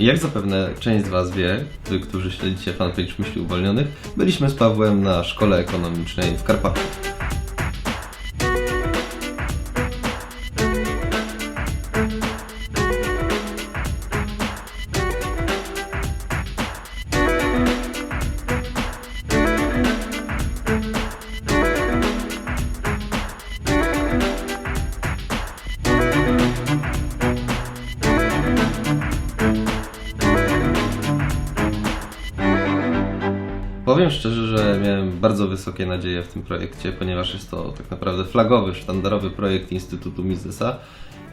Jak zapewne część z Was wie, którzy śledzicie fanpage Myśli Uwolnionych, byliśmy z Pawłem na szkole ekonomicznej w Karpatach. Powiem szczerze, że miałem bardzo wysokie nadzieje w tym projekcie, ponieważ jest to tak naprawdę flagowy, sztandarowy projekt Instytutu Misesa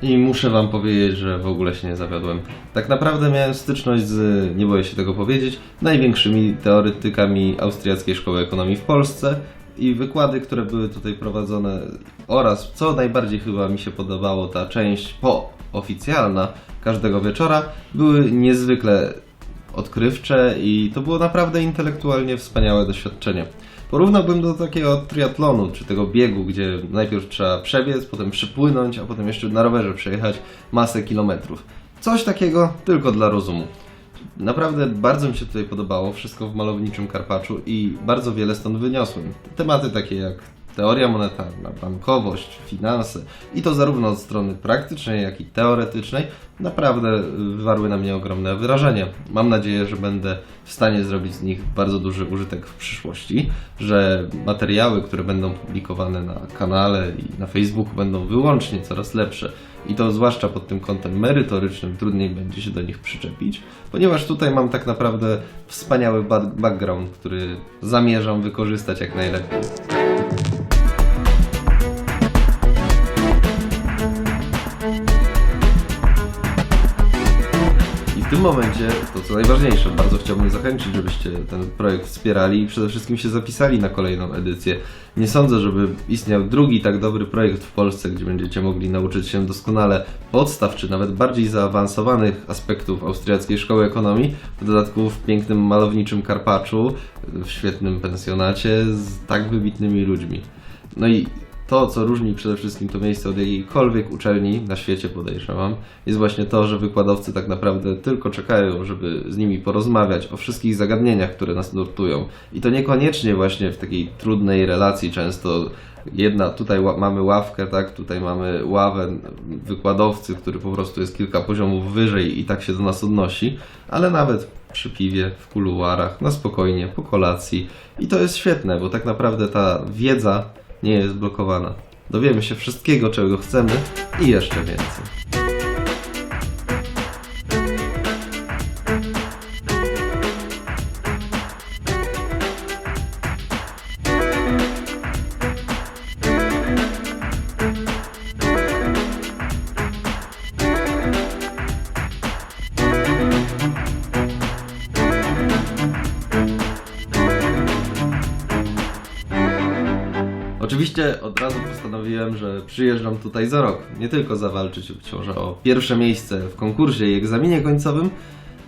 i muszę Wam powiedzieć, że w ogóle się nie zawiodłem. Tak naprawdę miałem styczność z, nie boję się tego powiedzieć, największymi teoretykami austriackiej szkoły ekonomii w Polsce i wykłady, które były tutaj prowadzone oraz, co najbardziej chyba mi się podobało, ta część pooficjalna każdego wieczora, były niezwykle odkrywcze i to było naprawdę intelektualnie wspaniałe doświadczenie. Porównałbym do takiego triatlonu, czy tego biegu, gdzie najpierw trzeba przebiec, potem przypłynąć, a potem jeszcze na rowerze przejechać masę kilometrów. Coś takiego tylko dla rozumu. Naprawdę bardzo mi się tutaj podobało, wszystko w malowniczym Karpaczu i bardzo wiele stąd wyniosłem. Tematy takie jak teoria monetarna, bankowość, finanse i to zarówno od strony praktycznej, jak i teoretycznej naprawdę wywarły na mnie ogromne wrażenie. Mam nadzieję, że będę w stanie zrobić z nich bardzo duży użytek w przyszłości, że materiały, które będą publikowane na kanale i na Facebooku będą wyłącznie coraz lepsze i to zwłaszcza pod tym kątem merytorycznym trudniej będzie się do nich przyczepić, ponieważ tutaj mam tak naprawdę wspaniały ba- background, który zamierzam wykorzystać jak najlepiej. Momencie, to co najważniejsze, bardzo chciałbym zachęcić, żebyście ten projekt wspierali i przede wszystkim się zapisali na kolejną edycję. Nie sądzę, żeby istniał drugi tak dobry projekt w Polsce, gdzie będziecie mogli nauczyć się doskonale podstaw, czy nawet bardziej zaawansowanych aspektów austriackiej szkoły ekonomii, w dodatku w pięknym malowniczym Karpaczu, w świetnym pensjonacie z tak wybitnymi ludźmi. No i to, co różni przede wszystkim to miejsce od jakiejkolwiek uczelni na świecie, podejrzewam, jest właśnie to, że wykładowcy tak naprawdę tylko czekają, żeby z nimi porozmawiać o wszystkich zagadnieniach, które nas nurtują. I to niekoniecznie właśnie w takiej trudnej relacji, często jedna, tutaj mamy ławkę, tak, tutaj mamy ławę wykładowcy, który po prostu jest kilka poziomów wyżej i tak się do nas odnosi, ale nawet przy piwie, w kuluarach, na spokojnie, po kolacji. I to jest świetne, bo tak naprawdę ta wiedza nie jest blokowana. Dowiemy się wszystkiego, czego chcemy i jeszcze więcej. Oczywiście od razu postanowiłem, że przyjeżdżam tutaj za rok. Nie tylko zawalczyć być może o pierwsze miejsce w konkursie i egzaminie końcowym,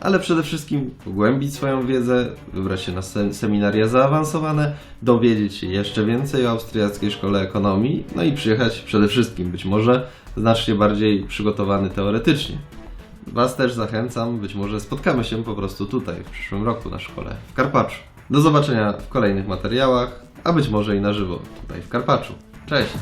ale przede wszystkim pogłębić swoją wiedzę, wybrać się na se- seminaria zaawansowane, dowiedzieć się jeszcze więcej o austriackiej szkole ekonomii, no i przyjechać przede wszystkim być może znacznie bardziej przygotowany teoretycznie. Was też zachęcam, być może spotkamy się po prostu tutaj w przyszłym roku na szkole w Karpaczu. Do zobaczenia w kolejnych materiałach, a być może i na żywo tutaj w Karpaczu. Cześć!